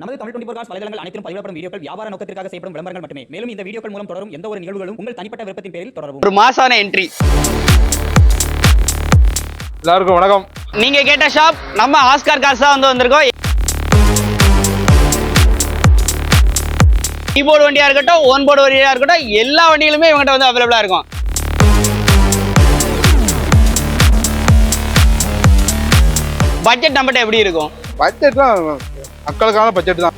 நமது Tamil twenty cos வலைதளங்கள் அனைத்தும் பதிவிடப்படும் வீடியோக்கள் வியாபார நோக்கத்திற்காக செய்யப்படும் விளம்பரங்கள் மட்டுமே. மேலும் இந்த வீடியோக்கள் மூலம் தொடரும் எந்த ஒரு நிகழ்வுகளும் உங்கள் தனிப்பட்ட விருப்பத்தின் பேரில் தொடரவும். ஒரு மாசான என்ட்ரி எல்லாருக்கும் வணக்கம். நீங்க கேட்ட ஷாப் நம்ம ஆஸ்கார் கார்ஸ் தான் வந்து வந்திருக்கோம். கீபோர்டு வண்டியா இருக்கட்டும் ஓன் போர்டு வண்டியா இருக்கட்டும் எல்லா வண்டிகளுமே இவங்ககிட்ட வந்து அவைலபிளா இருக்கும். பட்ஜெட் நம்மகிட்ட எப்படி இருக்கும்? பட்ஜெட்லாம் மக்களுக்கான பட்ஜெட் தான்.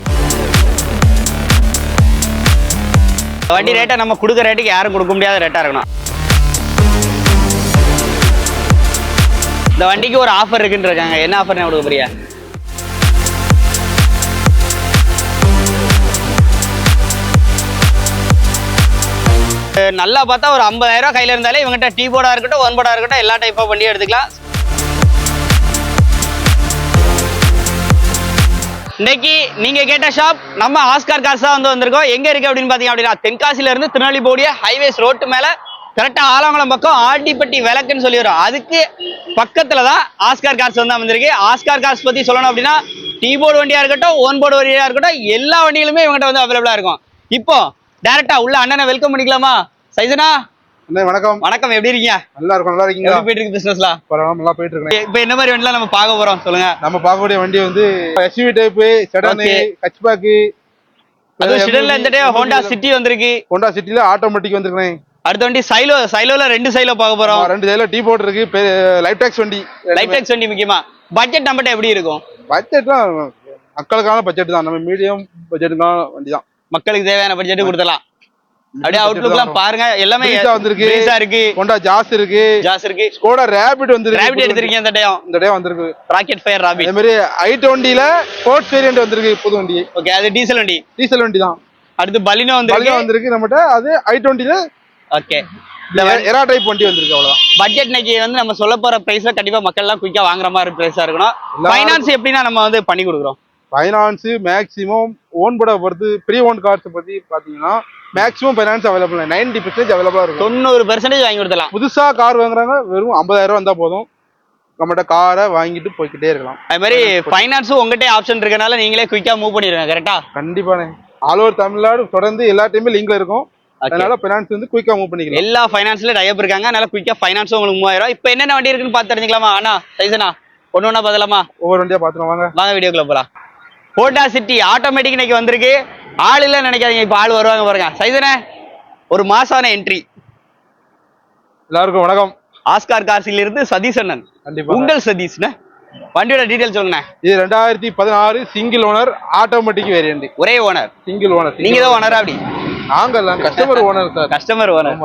வண்டி ரேட்டை நம்ம கொடுக்குற ரேட்டுக்கு யாரும் கொடுக்க முடியாத ரேட்டாக இருக்கணும். இந்த வண்டிக்கு ஒரு ஆஃபர் இருக்குன்னு இருக்காங்க. என்ன ஆஃபர் கொடுக்க போறியா நல்லா பார்த்தா ஒரு 50000 ரூபாய் கையில இருந்தாலே இவங்ககிட்ட டீ போர்டா இருக்கட்டும் ஒன் போர்டா இருக்கட்டும் எல்லா டைப் ஆஃப் வண்டியும் எடுத்துக்கலாம். இன்னைக்கு நீங்க கேட்ட ஷாப் நம்ம ஆஸ்கார் கார்ஸ் தான் வந்து வந்திருக்கோம். எங்க இருக்கு அப்படின்னு பாத்தீங்க அப்படின்னா தென்காசில இருந்து திருநெல்வேலி போடிய ஹைவேஸ் ரோட்டு மேல கரெக்டா ஆலங்குளம் பக்கம் ஆட்டிப்பட்டி விளக்குன்னு சொல்லி வரும். அதுக்கு பக்கத்துல தான் ஆஸ்கார் கார்ஸ் வந்து வந்திருக்கு ஆஸ்கார் கார்ஸ் பத்தி சொல்லணும் அப்படின்னா டீ போர்டு வண்டியா இருக்கட்டும் ஓன் போர்டு வண்டியா இருக்கட்டும் எல்லா வண்டிகளுமே இவங்ககிட்ட வந்து அவைலபிளா இருக்கும். இப்போ டேரக்டா உள்ள அண்ணனை வெல்கம் பண்ணிக்கலாமா? சைசனா அண்ணே வணக்கம். வணக்கம் எப்படி இருக்கீங்க? நல்லா இருக்கும் நல்லா இருக்கீங்களா? எப்படி போயிட்டு இருக்கு பிசினஸ்லாம் பரவாயில்ல நல்லா போயிட்டு இருக்கேன் இப்போ என்ன மாதிரி வண்டிலாம் நம்ம பார்க்க போறோம் சொல்லுங்க. நம்ம பார்க்கக்கூடிய வண்டி வந்து SUV type sedan Okay. Hatchback அதுவும் ஷிடன்ல இந்த ஹோண்டா சிட்டி வந்திருக்கு. ஹோண்டா சிட்டில ஆட்டோமேட்டிக் வந்திருக்கேன் அடுத்த வண்டி சைலோ சைலோல ரெண்டு சைலோ பார்க்க போறோம். ரெண்டு சைடுல டீ போர்ட் இருக்கு லைஃப் டாக்ஸ் வண்டி. லைஃப் டெக்ஸ் வண்டி முக்கியமா. பட்ஜெட் நம்மகிட்ட எப்படி இருக்கும்? பட்ஜெட்லாம் மக்களுக்கான பட்ஜெட் தான். நம்ம மீடியம் பட்ஜெட்டுக்கான வண்டி தான் மக்களுக்கு தேவையான பட்ஜெட் கொடுத்தலாம் அப்படியே அவுட்லுக்லாம் பாருங்க. எல்லாமே வந்திருக்கு. Breeza இருக்கு. ஹோண்டா ஜாஸ் இருக்கு. ஜாஸ் இருக்கு. ஸ்கோடா ரேபிட் வந்திருக்கு. ரேபிட் எடுத்திருக்கீங்க இந்த டைம் இந்த டே வந்திருக்கு. ராக்கெட் ஃபயர் அதே ராபிட் மாதிரி ஐ டுவெண்ட்டில ஸ்போர்ட்ஸ் வேரியன்ட் வந்திருக்கு புது வண்டி. ஓகே அது டீசல் வண்டி. டீசல் வண்டி தான். அடுத்து பலினோ பலினோ வந்திருக்கு வந்திருக்கு நம்மகிட்ட. அது ஐ டுவெண்ட்டில ஓகே எரா டைப் வண்டி வந்திருக்கு அவ்வளவுதான். பட்ஜெட் இன்னைக்கு வந்து நம்ம சொல்ல போற பிரைஸ்ல கண்டிப்பா மக்கள் எல்லாம் குயிக்கா வாங்குற மாதிரி பிரைஸா இருக்கணும். ஃபைனான்ஸ் எப்படின்னா நம்ம வந்து பண்ணி கொடுக்குறோம். ஃபைனான்ஸ் மேக்ஸிமம் ஓன் போட பொறுத்து ப்ரீ ஓன் கார்ஸ் பத்தி பாத்தீங்கன்னா maximum finance available ninety percentage அவைலபிளா இருக்கும். தொண்ணூறு பெர்சன்டேஜ் வாங்கி கொடுத்தலாம் புதுசா கார் வாங்குறாங்க வெறும் 50000 ரூபா இருந்தா போதும். நம்மகிட்ட காரை வாங்கிட்டு போய்க்கிட்டே இருக்கலாம். அது மாதிரி ஃபைனான்ஸும் உங்ககிட்டே ஆப்ஷன் இருக்கனால நீங்களே குயிக்கா மூவ் பண்ணிடுங்க கரெக்டா கண்டிப்பானே ஆல் ஓவர் தமிழ்நாடு தொடர்ந்து எல்லா டைமே லிங்க்ல இருக்கும். அதனால ஃபைனான்ஸ் வந்து குயிக்கா மூவ் பண்ணிக்கலாம். எல்லா ஃபைனான்ஸ்ல டைப் இருக்காங்க. அதனால குயிக்கா ஃபைனான்ஸும் உங்களுக்கு மூவாயிரம் இப்போ என்னென்ன வண்டி இருக்குன்னு பார்த்து தெரிஞ்சுக்கலாமா? அண்ணா சைசனா ஒன்று ஒன்றா பார்த்துலாமா ஒவ்வொரு வண்டியா பாத்துருவோம் வாங்க. வீடியோக்குள்ள போலாம். ஹோண்டா சிட்டி ஆட்டோமேட்டிக் இன்னைக்கு வந்திருக்கு. ஆள் இல்லைன்னு நினைக்காதீங்க இப்போ ஆள் வருவாங்க பாருங்க. சைசனே ஒரு மாசான என்ட்ரி எல்லாருக்கும் வணக்கம். ஆஸ்கார் கார்ஸில் இருந்து சதீஷ் அண்ணன். உங்கள் சதீஷ்ண்ணே வண்டியோட டீடைல் சொல்லுண்ணே. இது ரெண்டாயிரத்தி பதினாறு சிங்கிள் ஓனர் ஆட்டோமேட்டிக் வேரியன்ட் ஒரே ஓனர் சிங்கிள் ஓனர் நீங்க தான் ஓனரா அப்படி? நாங்க customer owner sir customer owner.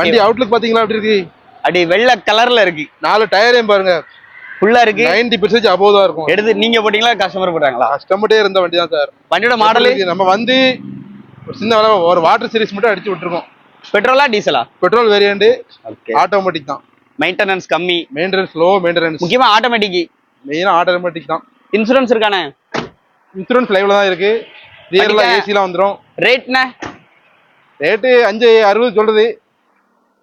வண்டி அவுட்லுக் பாத்தீங்களா அப்படி இருக்கு? அப்படி வெள்ளை கலர்ல இருக்கு. நாலு டயரையும் பாருங்க. ஃபுல்லா இருக்கு. நைன்டி பெர்சன்டேஜ் அபோவ் தான் இருக்கும். எடுத்து நீங்க போட்டீங்களா கஸ்டமர் போட்டாங்களா? கஸ்டமர்டே இருந்த வண்டி தான் சார். வண்டியோட மாடல் நம்ம வந்து ஒரு சின்ன வேலை ஒரு வாட்டர் சீரிஸ் மட்டும் அடிச்சு விட்டுருக்கோம். பெட்ரோலா டீசலா பெட்ரோல் வேரியண்ட் ஆட்டோமேட்டிக் தான். மெயின்டெனன்ஸ் கம்மி. மெயின்டெனன்ஸ் லோ மெயின்டெனன்ஸ் முக்கியமா ஆட்டோமேட்டிக் மெயினா ஆட்டோமேட்டிக் தான். இன்சூரன்ஸ் இருக்கானே? இன்சூரன்ஸ் லைவ்ல தான் இருக்கு. ரியர்ல ஏசிலாம் வந்துரும். ரேட்ண்ணே ரேட்டு அஞ்சு அறுபது சொல்றது.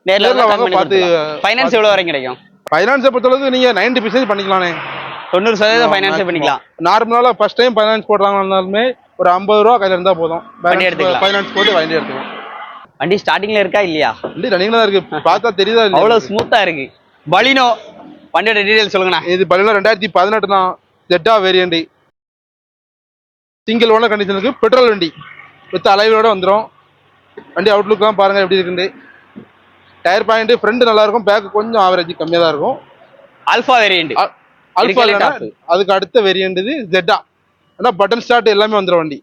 நேர்ல நேர்ல வாங்க, பார்த்து, ஃபைனான்ஸ் எவ்வளவு வரைக்கும் கிடைக்கும்? ஃபைனான்ஸை பொறுத்தளவுக்கு நீங்க நைன்டி பெர்சன்டேஜ் பண்ணிக்கலானே தொண்ணூறு சதவீதம் ஃபைனான்ஸே பண்ணிக்கலாம். நார்மலா ஃபர்ஸ்ட் டைம் ஃபைனான்ஸ் போடுறாங்கன்னாலுமே ஒரு ஐம்பது ரூபா கையில இருந்தா போதும். வண்டி எடுத்துக்கலாம். ஃபைனான்ஸ் போட்டு வண்டி எடுத்துக்கலாம். வண்டி ஸ்டார்டிங்ல இருக்கா இல்லையா? வண்டி ரன்னிங்ல தான் இருக்கு. பார்த்தா தெரியுதா இல்லையா? அவ்வளவு ஸ்மூத்தா இருக்கு. பலினோ வண்டியோட டீடைல் சொல்லுங்கண்ணா. இது பார்த்தீங்கன்னா ரெண்டாயிரத்தி பதினெட்டு தான். ஜெட்டா வேரியண்ட் சிங்கிள் ஓனர் கண்டிஷனுக்கு பெட்ரோல் வண்டி. வித் அலைவோட வந்துடும் வண்டி அவுட்லுக்லாம் பாருங்க எப்படி இருக்குன்னு. டயர் பாயிண்ட் ஃப்ரண்ட் நல்லா இருக்கும் பேக் கொஞ்சம் ஆவரேஜ் கம்மியாக தான் இருக்கும். அல்ஃபா இல்லைன்னா top. அதுக்கு அடுத்த வேரியண்ட் இது ஜெட்டா ஆனால் பட்டன் ஸ்டார்ட் எல்லாமே வந்துடும் வண்டி.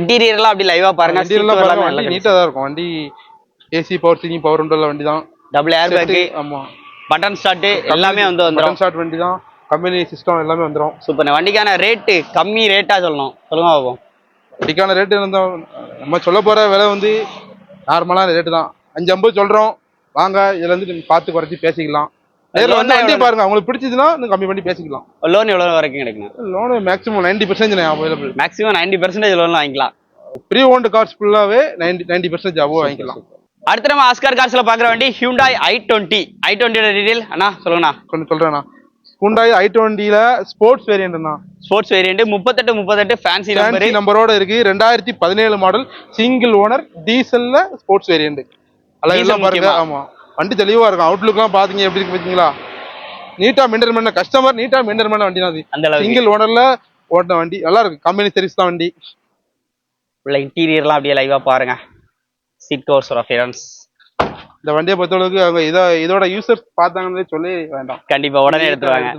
இன்டீரியர் எல்லாம் அப்படி லைவா பாருங்க வண்டியெல்லாம் பாருங்க வண்டி நீட்டாக தான் இருக்கும். வண்டி ஏசி பவர் சீனிங் பவர் உள்ள வண்டி தான் டபுள் ஏர் பேக் ஆமா. பட்டன் ஸ்டார்ட் எல்லாமே வந்து வந்துரும். பட்டன் ஸ்டார்ட் வண்டி தான் கம்பெனி சிஸ்டம் எல்லாமே வந்துடும் சூப்பர் வண்டிக்கான ரேட்டு கம்மி ரேட்டா சொல்லணும். சொல்லுங்க பாப்போம். வண்டிக்கான ரேட்டு நம்ம சொல்ல போற விலை வந்து நார்மலான ரேட்டு தான். அஞ்சு ஐம்பது சொல்றோம். வாங்க இதுல இருந்து நீங்க பார்த்து குறைச்சி பேசிக்கலாம். நேரில் வந்து வண்டியை? பாருங்க உங்களுக்கு பிடிச்சதுன்னா இன்னும் கம்மி பண்ணி பேசிக்கலாம். லோன் எவ்வளவு வரைக்கும் கிடைக்கும் loan maximum ninety percentage available maximum ninety percentage loan வாங்கிக்கலாம். ப்ரீ ஓன்டு கார்ஸ் ஃபுல்லாவே நைன்டி நைன்டி பர்சன்டேஜ் அபோவ் வாங்கிக்கலாம். அடுத்து நம்ம ஆஸ்கார் கார்ஸ்ல பாக்குற வண்டி ஹியூண்டாய் ஐ டுவெண்ட்டி ஐ டுவெண்ட்டியோட டீடைல் அண்ணா சொல்லுங்கண்ணா. கொஞ்சம் சொல்றேண்ணா. குண்டாய் ஐ டுவெண்ட்டில ஸ்போர்ட்ஸ் வேரியன்ட் தான் ஸ்போர்ட்ஸ் வேரியண்ட் முப்பத்தெட்டு முப்பத்தெட்டு ஃபேன்சி நம்பரோட இருக்கு. ரெண்டாயிரத்தி பதினேழு மாடல் சிங்கிள் ஓனர் டீசல்ல ஸ்போர்ட்ஸ் வேரியன்ட் எல்லாம் பாருங்க? ஆமா. வண்டி தெளிவா இருக்கும். அவுட்லுக்லாம் பாத்தீங்க எப்படி இருக்கு பாத்தீங்களா? நீட்டா மெயின்டைன் பண்ண கஸ்டமர் நீட்டா மெயின்டைன் பண்ண வண்டி அது. சிங்கிள் ஓனர்ல ஓட்டின வண்டி. நல்லா இருக்கு. கம்பெனி சர்வீஸ் தான் வண்டி. உள்ள இன்டீரியர்லாம் அப்படியே லைவா பாருங்க. சீட் கவர்ஸ் ரெஃபரன்ஸ் இந்த வண்டியை பொறுத்தளவுக்கு அவங்க இத இதோட யூசர்ஸ் பார்த்தாங்கன்னே சொல்லி வேண்டாம். கண்டிப்பா உடனே எடுத்துருவாங்க.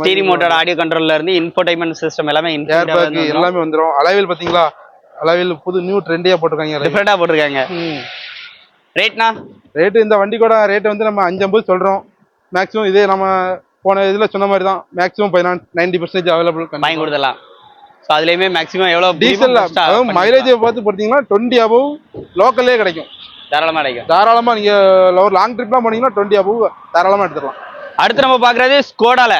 ஸ்டீரிங் மோட்டர் ஆடியோ கண்ட்ரோல்ல இருந்து இன்ஃபோடைன்மெண்ட் சிஸ்டம் எல்லாமே எல்லாமே வந்துரும். அலைவில் பாத்தீங்களா? அலைவில் புது நியூ ட்ரெண்டியா போட்டிருக்காங்க. டிஃபரெண்டா போட்டிருக்காங்க. ரேட்னா ரேட்டு இந்த வண்டி கூட ரேட் வந்து நம்ம அஞ்சு ஐம்பது சொல்றோம். மேக்ஸிமம் இதே நம்ம போன இதுல சொன்ன மாதிரி தான். மேக்ஸிமம் பதினாறு நைன்டி பர்சன்டேஜ் வாங்கி அவைலபிள் கொடுத்துடலாம். ஸோ அதுலயுமே மேக்ஸிமம் எவ்வளவு டீசல் அதாவது மைலேஜ் பார்த்து பார்த்தீங்கன்னா டுவெண்ட்டி அபவ் லோக்கல்லே கிடைக்கும். தாராளமா கிடைக்கும். தாராளமா நீங்க ஒரு லாங் ட்ரிப்லாம் போனீங்கன்னா டுவெண்ட்டி அபவ் தாராளமா எடுத்துடலாம் அடுத்து நம்ம பாக்குறது ஸ்கோடால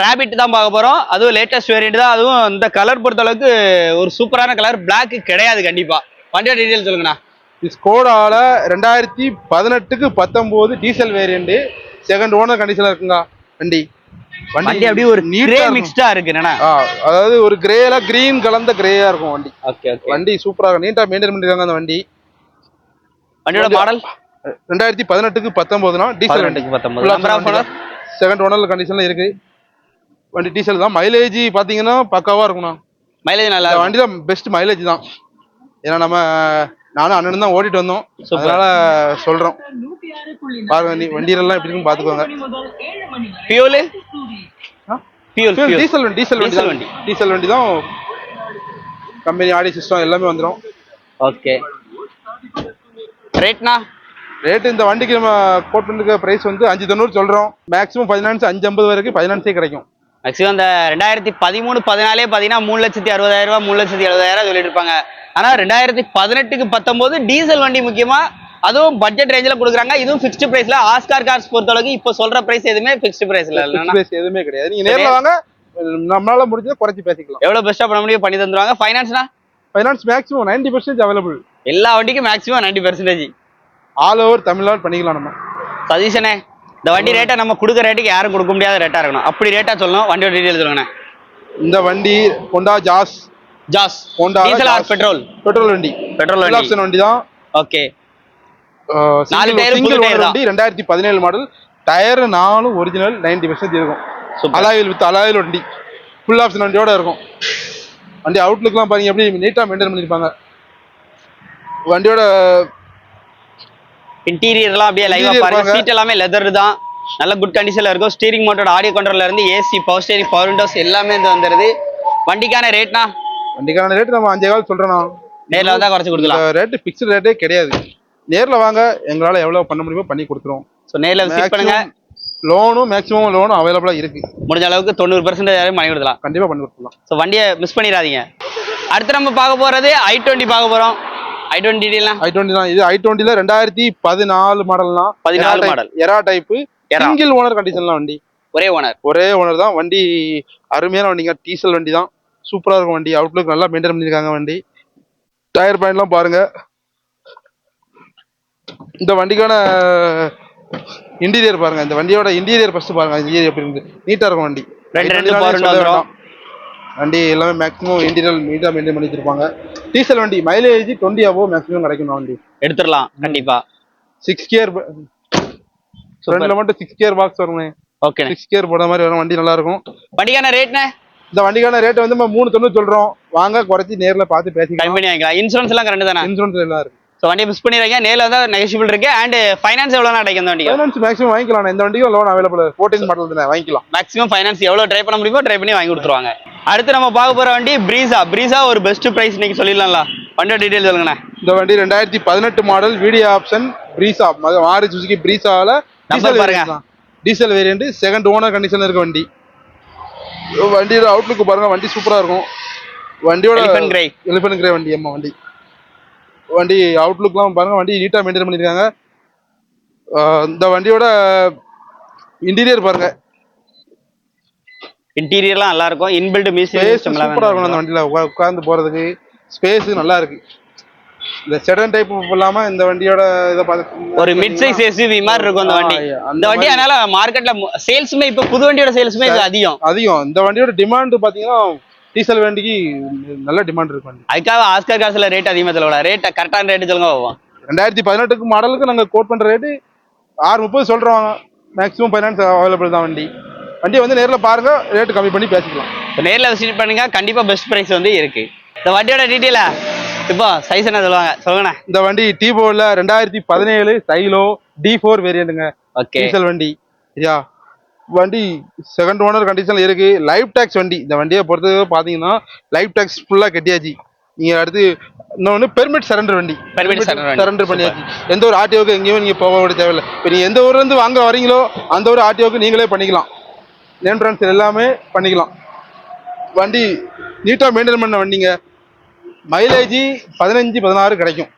ரேபிட் தான் பார்க்க போறோம். அதுவும் லேட்டஸ்ட் வேரியன்ட் தான். அதுவும் இந்த கலர் பொறுத்த அளவுக்கு ஒரு சூப்பரான கலர் Black கிடையாது கண்டிப்பா. வண்டியோட டீடைல் சொல்லுங்கண்ணா. ஸ்கோடால ரெண்டாயிரத்தி பதினெட்டுக்கு பத்தொம்போது டீசல் வேரியண்ட் செகண்ட் ஓனர் கண்டிஷன்ல இருக்குங்க. வண்டி. வண்டி அப்படியே ஒரு இருக்கும். மிக்ஸ்டா இருக்கு அதாவது ஒரு கிரேல கிரீன் கலந்த கிரேயா இருக்கும் வண்டி. ஓகே வண்டி சூப்பரா இருக்கும். நீட்டா மெயின்டைன் பண்ணிருக்காங்க அந்த வண்டி. வண்டியோட மாடல் ரெண்டாயிரத்தி பதினெட்டுக்கு பத்தொன்பதுனா டீசல் வண்டி. பதினெட்டுக்கு பத்தொன்பது number of owner second owner கண்டிஷன்ல இருக்கு. வண்டி டீசல் தான். மைலேஜ் பாத்தீங்கன்னா பக்காவா இருக்கும்ண்ணா. மைலேஜ் நல்லா. வண்டி தான் பெஸ்ட் மைலேஜ் தான். ஏன்னா நம்ம நானும் அண்ணனும் தான் ஓட்டிட்டு வந்தோம். அதனால சொல்றோம். பாருங்க வண்டி வண்டியிலலாம் எப்படி இருக்குன்னு பாத்துக்கோங்க ஃபியூல் டீசல் வண்டி டீசல் வண்டி. வண்டி. டீசல் வண்டி தான் கம்பெனி ஆடி சிஸ்டம் எல்லாமே வந்துடும் ஓகே ரேட்னா ரேட் இந்த வண்டிக்கு நம்ம கோட் பண்ணிருக்க பிரைஸ் வந்து அஞ்சு தொண்ணூறு சொல்றோம். மேக்ஸிமம் பதினான்சு அஞ்சு ஐம்பது வரைக்கும் பதினான்சே கிடைக்கும். மேக்ஸிமம் இந்த ரெண்டாயிரத்தி பதிமூணு பதினாலே பார்த்தீங்கன்னா மூணு லட்சத்தி அறுபதாயிரம் ரூபாய் மூணு லட்சத்தி எழுபதாயிரம் சொல்லிட்டு இருப்பாங்க ஆனா ரெண்டாயிரத்தி பதினெட்டுக்கு பத்தொன்பது டீசல் வண்டி முக்கியமா அதுவும் பட்ஜெட் ரேஞ்சில் கொடுக்குறாங்க. இதுவும் ஃபிக்ஸ்டு பிரைஸ்ல ஆஸ்கார் கார்ஸ் பொறுத்தளவுக்கு இப்போ சொல்ற பிரைஸ் எதுவுமே ஃபிக்ஸ்டு பிரைஸ்ல பிரைஸ் எதுவுமே கிடையாது. நீங்க நேர்ல வாங்க. நம்மளால முடிஞ்சதை குறைச்சி பேசிக்கலாம். எவ்வளவு பெஸ்டா பண்ண முடியும்? பண்ணி தந்துருவாங்க. ஃபைனான்ஸ்னா finance maximum ninety percentage available எல்லா வண்டிக்கும் maximum ninety percentage all over Tamil Nadu பண்ணிக்கலாம் நம்ம. சதீஷனே. இந்த வண்டி ரேட்டை நம்ம கொடுக்குற ரேட்டுக்கு யாரும் கொடுக்க முடியாத ரேட்டா இருக்கணும். அப்படி ரேட்டா சொல்லணும். வண்டியோட டீடைல் சொல்லுங்கண்ணே. இந்த வண்டி Honda Jazz. Jazz. Honda diesel or. Petrol petrol வண்டி. பெட்ரோல் வண்டி. Option வண்டி தான் ஓகே நாலு புது சிங்கிள் ஓனர். வண்டி ரெண்டாயிரத்தி பதினேழு மாடல் டயர் நாலும் ஒரிஜினல் நைன்டி பர்சன்ட் இருக்கும். Super. அலாயில் வித் அலாயில் வண்டி. ஃபுல் ஆப்ஷன் வண்டியோட இருக்கும். வண்டி அவுட்லுக்லாம் பாருங்க எப்படி நீட்டாக மெயின்டைன் பண்ணியிருப்பாங்க. வண்டியோட இன்டீரியர்லாம் அப்படியே லைவா பாருங்க. சீட் எல்லாமே லெதர் தான். நல்ல குட் கண்டிஷன்ல இருக்கும். ஸ்டீரிங் மோட்டரோட ஆடியோ கண்ட்ரோல்ல இருந்து AC power steering power windows எல்லாமே இந்த வந்துருது. வண்டிக்கான ரேட்னா வண்டிக்கான ரேட் நம்ம அஞ்சே கால் சொல்றோம் நேர்ல வந்தா குறைச்சு கொடுக்கலாம். ரேட்டு ஃபிக்ஸ்டு ரேட்டே கிடையாது. நேர்ல வாங்க எங்களால எவ்வளவு பண்ண முடியுமோ பண்ணி கொடுத்துருவோம். ஸோ நேர்ல விசிட் பண்ணுங்க. லோனும் மேக்ஸிமம் லோனும் அவைலபிளா இருக்கு. முடிஞ்ச அளவுக்கு தொண்ணூறு பர்சன்டேஜ் வரையும் பண்ணி கொடுக்கலாம். கண்டிப்பா பண்ணி கொடுத்துடலாம். ஸோ வண்டியை மிஸ் பண்ணிடாதீங்க. அடுத்து நம்ம பார்க்க போறது ஐ டுவெண்ட்டி பார்க்க போறோம். ஐ டுவெண்ட்டி டீடெயிலாம் ஐ டுவெண்ட்டி தான். இது ஐ டுவெண்ட்டில ரெண்டாயிரத்தி பதினாலு மாடல்னா 14 model. எரா டைப்பு. சிங்கிள் ஓனர் கண்டிஷன்லாம் வண்டி. ஒரே ஓனர் ஒரே ஓனர் தான். வண்டி அருமையான வண்டிங்க. டீசல் வண்டி தான். சூப்பரா இருக்கும் வண்டி. அவுட்லுக் நல்லா மெயின்டைன் பண்ணியிருக்காங்க வண்டி. டயர் பாயிண்ட்லாம் பாருங்க. இந்த வண்டிக்கான இன்டீரியர் பாருங்க. இந்த வண்டியோட இன்டீரியர் ஃபர்ஸ்ட் பாருங்க. இன்டீரியர் எப்படி இருந்து நீட்டா இருக்கும் வண்டி. ரெண்டு ரெண்டு வண்டி எல்லாமே மேக்ஸிமம் இன்டீரியர் நீட்டா மெயின்டைன் பண்ணி வச்சிருப்பாங்க. டீசல் வண்டி மைலேஜ் டுவெண்ட்டி ஆவோ மேக்ஸிமம் கிடைக்கும் வண்டி. எடுத்துடலாம் கண்டிப்பா. சிக்ஸ் கியர் ஃப்ரண்ட்ல மட்டும் சிக்ஸ் கியர் பாக்ஸ் வருமே. ஓகே சிக்ஸ் கியர் போட மாதிரி வரும் வண்டி நல்லா இருக்கும். வண்டிக்கான ரேட்னே இந்த வண்டிக்கான ரேட் வந்து மூணு தொண்ணூறு சொல்றோம். வாங்க குறைச்சி நேர்ல பார்த்து பேசிக்கலாம். கம்பெனி வாங்கிக்கலாம். இன்சூரன்ஸ் எல்லாம் கரெக்ட் தானே? இன்சூரன்ஸ் எல்லாம் இருக்கு. ஸோ வண்டியை மிஸ் பண்ணிடுறீங்க. நேரில் வந்தால் நெகஷிபிள் இருக்கு. அண்ட் ஃபைனான்ஸ் எவ்வளோ கிடைக்கும் இந்த வண்டிக்கு? ஃபைனான்ஸ் மேக்ஸிமம் வாங்கிக்கலாம். இந்த வண்டிக்கும் லோன் அவைலபிள் ஃபோர்டீன் மாடல் தானே வாங்கிக்கலாம். மேக்ஸிமம் ஃபைனான்ஸ் எவ்வளோ ட்ரை பண்ண முடியுமோ ட்ரை பண்ணி வாங்கி கொடுத்துருவாங்க. அடுத்து நம்ம பார்க்க போகிற வண்டி பிரீசா பிரீசா ஒரு பெஸ்ட் ப்ரைஸ் இன்னைக்கு சொல்லிடலாம்ல. வண்டியோட டீடைல் சொல்லுங்கண்ணே இந்த வண்டி ரெண்டாயிரத்தி பதினெட்டு மாடல் வீடியோ ஆப்ஷன் பிரீசா மாரி சுசுகி பிரீசால Number பாருங்க. டீசல் வேரியண்ட் செகண்ட் ஓனர் கண்டிஷன்ல இருக்க வண்டி. வண்டியோட அவுட்லுக் பாருங்க. வண்டி சூப்பரா இருக்கும். வண்டியோட Elephant grey. எலிஃபென்ட் கிரே வண்டி அம்மா வண்டி. வண்டி அவுட்லுக்லாம் பாருங்க வண்டி நீட்டா மெயின்டைன் பண்ணிருக்காங்க. ஆஹ் இந்த வண்டியோட இன்டீரியர் பாருங்க. இன்டீரியர்லாம் நல்லா இருக்கும் இன்பில்ட் மியூசிக் ஸ்பேஸ் சிஸ்டம் சூப்பரா இருக்கும் அந்த வண்டியில. உட்கா- உட்கார்ந்து போறதுக்கு ஸ்பேஸ் நல்லா இருக்கு இந்த செடன் டைப் இல்லாம இந்த வண்டியோட இதை பார்த்து ஒரு மிட் சைஸ் எஸ்யூவி மாதிரி இருக்கும் அந்த வண்டி. அந்த வண்டி. அதனால மார்க்கெட்ல சேல்ஸுமே இப்ப புது வண்டியோட சேல்ஸுமே இது அதிகம். அதிகம். இந்த வண்டியோட டிமாண்ட் பாத்தீங்கன்னா டீசல் வண்டிக்கு நல்ல டிமாண்ட் இருக்கு வண்டி. அதுக்காக ஆஸ்கர் காசுல ரேட் அதிகமா சொல்லக்கூடாது ரேட் கரெக்டான ரேட் சொல்லுங்க பார்ப்போம் ரெண்டாயிரத்தி பதினெட்டுக்கு மாடலுக்கு நாங்க கோட் பண்ற ரேட்டு ஆறு முப்பது சொல்றோம் மேக்ஸிமம் ஃபைனான்ஸ் அவைலபிள் தான் வண்டி. வண்டியை வந்து நேர்ல பாருங்க ரேட் கம்மி பண்ணி பேசிக்கலாம். இப்ப நேர்ல விசிட் பண்ணுங்க கண்டிப்பா பெஸ்ட் பிரைஸ் வந்து இருக்கு. இந்த வண்டியோட டீட்டெயிலா இப்போ சைஸ் என்ன சொல்லுவாங்க? சொல்லுங்கண்ணே. இந்த வண்டி டீபோல ரெண்டாயிரத்தி பதினேழு சைலோ டி ஃபோர் வேரியண்ட்டுங்க ஓகே டீசல் வண்டி. சரியா? வண்டி செகண்ட் ஓனர் கண்டிஷன்ல இருக்கு. லைஃப் டேக்ஸ் வண்டி. இந்த வண்டியை பொறுத்தவரை பாத்தீங்கன்னா லைஃப் டேக்ஸ் ஃபுல்லா கட்டியாச்சு. நீங்க அடுத்து இன்னொன்று பெர்மிட் சரண்டர் வண்டி. வண்டி. சரண்டர் பண்ணியாச்சு. எந்த ஒரு ஆர்டிஓக்கு எங்கேயும் நீங்க போக வேண்டிய தேவையில்லை. இப்போ நீங்க எந்த ஊர்ல இருந்து வாங்க வரீங்களோ அந்த ஒரு ஆர்டிஓக்கு நீங்களே பண்ணிக்கலாம். நேம் ட்ரான்ஸ்ஃபர் எல்லாமே பண்ணிக்கலாம். வண்டி நீட்டாக மெயின்டைன் பண்ண வண்டிங்க. மைலேஜ் பதினஞ்சு பதினாறு கிடைக்கும்.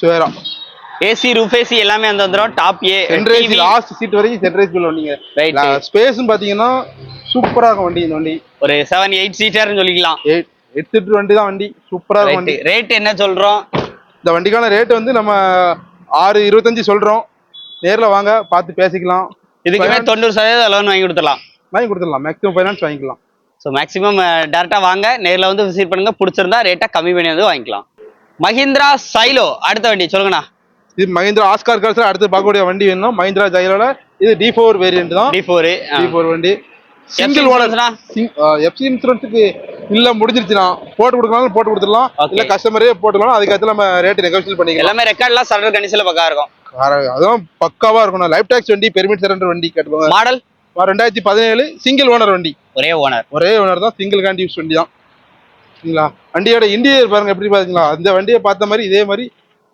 சுவேரா. ஏசி ரூஃப் ஏசி எல்லாமே வந்து வந்துடும் டாப் ஏ சென்ட்ரேஜ் லாஸ்ட் சீட் வரைக்கும் சென்ட்ரேஜ் குள்ள வண்டிங்க. Right. ஸ்பேஸும் பாத்தீங்கன்னா சூப்பரா இருக்கும் வண்டி இந்த வண்டி. ஒரு செவன் எயிட் சீட்டர்னு சொல்லிக்கலாம். எயிட் எட்டு சீட்டர் வண்டி. தான் வண்டி சூப்பரா இருக்கும் வண்டி. ரேட் என்ன சொல்றோம்? இந்த வண்டிக்கான ரேட் வந்து நம்ம ஆறு இருபத்தஞ்சு சொல்றோம். நேர்ல வாங்க பார்த்து பேசிக்கலாம். இதுக்குமே தொண்ணூறு சதவீதம் லோன் வாங்கி கொடுத்துடலாம். வாங்கி கொடுத்துடலாம். மேக்ஸிமம் ஃபைனான்ஸ் வாங்கிக்கலாம். ஸோ மேக்ஸிமம் டேரக்டா வாங்க. நேர்ல வந்து விசிட் பண்ணுங்க. பிடிச்சிருந்தா ரேட்டா கம்மி பண்ணி வந்து வாங்கிக்கலாம். மஹிந்திரா சைலோ அடுத்த வண்டி சொல்லுங்கண்ணா. இது மஹிந்திரா ஆஸ்கார் கார்ஸ்ல அடுத்து பார்க்கக்கூடிய வண்டி வேணும். மஹிந்திரா ஜெயலோட இது டி ஃபோர் வேரியன்ட் தான். டி ஃபோர் டி ஃபோர் வண்டி. சிங்கிள் ஓனர் insurance-னா? எஃப்சி இன்சூரன்ஸுக்கு இல்ல முடிஞ்சிருச்சுன்னா போட்டு கொடுக்கணும் போட்டு கொடுத்துடலாம். இல்ல கஸ்டமரே போட்டுக்கலாம் அதுக்கடுத்து நம்ம ரேட் நெகோசியேட் பண்ணிக்கலாம். எல்லாமே ரெக்கார்ட்லாம் சரண்டர் கண்டிஷன்ல பக்கா இருக்கும். அதுவும் பக்காவா இருக்கணும் லைஃப் டாக்ஸ் வண்டி பெர்மிட் சரண்டர் வண்டி கட்டுவாங்க மாடல் ரெண்டாயிரத்தி பதினேழு சிங்கிள் ஓனர் வண்டி. ஒரே ஓனர் ஒரே ஓனர் தான் சிங்கிள் காண்டி யூஸ் வண்டி தான். சரிங்களா? வண்டியோட இன்டீரியர் பாருங்க எப்படி பாத்தீங்களா? அந்த வண்டியை பார்த்த மாதிரி இதே மாதிரி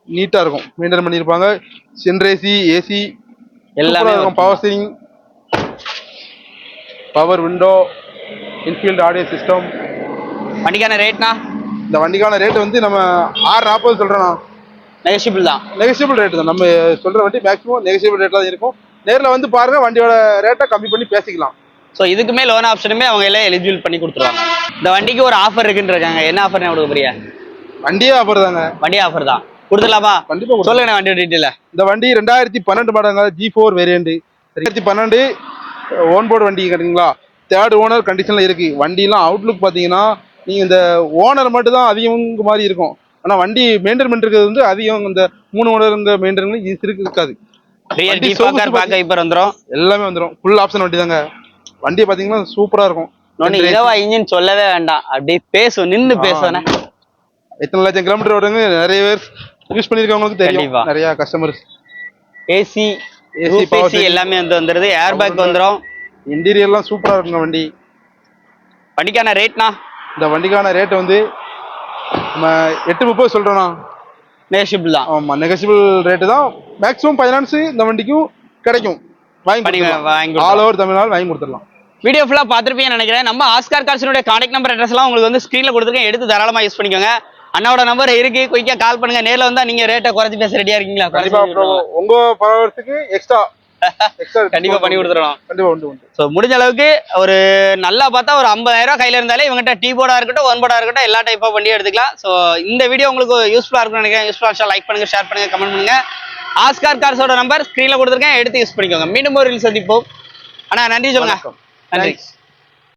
நீட்டா இருக்கும். மெயின்டைன் பண்ணியிருப்பாங்க சென்ட்ரேசி ஏசி எல்லாமே இருக்கும். பவர் ஸ்டீரிங் பவர் விண்டோ இன்ஃபீல்ட் ஆடியோ சிஸ்டம் வண்டிக்கான ரேட்னா இந்த வண்டிக்கான ரேட் வந்து நம்ம ஆறு நாற்பது சொல்றோம்ண்ணா நெகஷிபிள் தான். நெகசியபிள் ரேட் தான். நம்ம சொல்ற வண்டி மேக்ஸிமம் நெகசியபிள் ரேட் தான் இருக்கும். நேர்ல வந்து பாருங்க வண்டியோட ரேட்டை கம்மி பண்ணி பேசிக்கலாம். ஸோ இதுக்குமே லோன் ஆப்ஷனுமே அவங்க எல்லாம் எலிஜிபிள் பண்ணி கொடுத்துருவாங்க. இந்த வண்டிக்கு ஒரு ஆஃபர் இருக்குன்னு இருக்காங்க. என்ன ஆஃபர் கொடுக்க போறியா வண்டியே ஆஃபர் தாங்க. வண்டி ஆஃபர் தான். கொடுத்துடலாமா? கண்டிப்பா. சொல்லுங்க வண்டி டீட்டெயில இந்த வண்டி ரெண்டாயிரத்தி பன்னெண்டு மாடங்க ஜி ஃபோர் வேரியண்ட் ரெண்டாயிரத்தி பன்னெண்டு ஓன் போர்டு வண்டி கேட்டீங்களா? தேர்ட் ஓனர் கண்டிஷன்ல இருக்கு. வண்டிலாம் அவுட்லுக் பாத்தீங்கன்னா நீங்க இந்த ஓனர் மட்டும் தான் அதிகம் மாதிரி இருக்கும். ஆனா வண்டி மெயின்டைன் இருக்கிறது வந்து அதிகம் இந்த மூணு ஓனர் இந்த மெயின்டைன் இருக்கு இருக்காது. எல்லாமே வந்துடும் ஃபுல் ஆப்ஷன் வண்டி தாங்க வண்டி பாத்தீங்கன்னா சூப்பரா இருக்கும். இலவா இன்ஜின் சொல்லவே வேண்டாம். அப்படியே பேசும் நின்னு பேசுவேனே எத்தனை லட்சம் கிலோமீட்டர் ஓடுங்க நிறைய பேர் யூஸ் பண்ணிருக்கவங்களுக்கு தெரியும். நிறைய கஸ்டமர்ஸ் ஏசி ஏசி steering. எல்லாமே வந்து வந்துருது. ஏர் பேக் வந்துடும் இன்டீரியர்லாம் சூப்பரா இருக்குங்க வண்டி. வண்டிக்கான ரேட்னா இந்த வண்டிக்கான ரேட் வந்து நம்ம எட்டு முப்பது சொல்றோம்ண்ணா நெகஷிபிள் தான். ஆமா நெகசிபிள் ரேட்டு தான். மேக்ஸிமம் ஃபைனான்ஸ் இந்த வண்டிக்கும் கிடைக்கும். வாங்கி வாங்கி ஆல் ஓவர் தமிழ்நாடு வாங்கி கொடுத்துடலாம். வீடியோ ஃபுல்லாக பார்த்துருப்பீங்கன்னு நினைக்கிறேன். நம்ம ஆஸ்கார் கார்ஸினுடைய கான்டாக்ட் நம்பர் அட்ரஸ் எல்லாம் உங்களுக்கு வந்து ஸ்க்ரீனில் கொடுத்துருக்கேன். எடுத்து தாராளமாக யூஸ் பண்ணிக்கோங்க. அண்ணாவோட நம்பர் இருக்கு. குயிக்காக கால் பண்ணுங்க. நேரில் வந்தா நீங்க ரேட்டை குறைச்சி பேச ரெடியா இருக்கீங்களா? கண்டிப்பா உங்க ஃபாலோவர்ஸுக்கு எக்ஸ்ட்ரா கண்டிப்பா பண்ணி கொடுத்துருவோம் கண்டிப்பா உண்டு உண்டு. ஸோ முடிஞ்ச அளவுக்கு ஒரு நல்லா பார்த்தா ஒரு 50000 ரூபாய் கையில இருந்தாலே இவங்ககிட்ட டீ போர்டா இருக்கட்டும் ஒன் போர்டா இருக்கட்டும் எல்லா டைப் ஆஃப் வண்டியும் எடுத்துக்கலாம். ஸோ இந்த வீடியோ உங்களுக்கு யூஸ்ஃபுல்லா இருக்கும்னு நினைக்கிறேன். யூஸ்ஃபுல்லா லைக் பண்ணுங்க ஷேர் பண்ணுங்க கமெண்ட் பண்ணுங்க. ஆஸ்கார் கார்ஸோட நம்பர் ஸ்க்ரீன்ல கொடுத்துருக்கேன். எடுத்து யூஸ் பண்ணிக்கோங்க. மீண்டும் ஒரு சந்திப்போம். அண்ணா நன்றி சொல்லுங்க. நன்றி.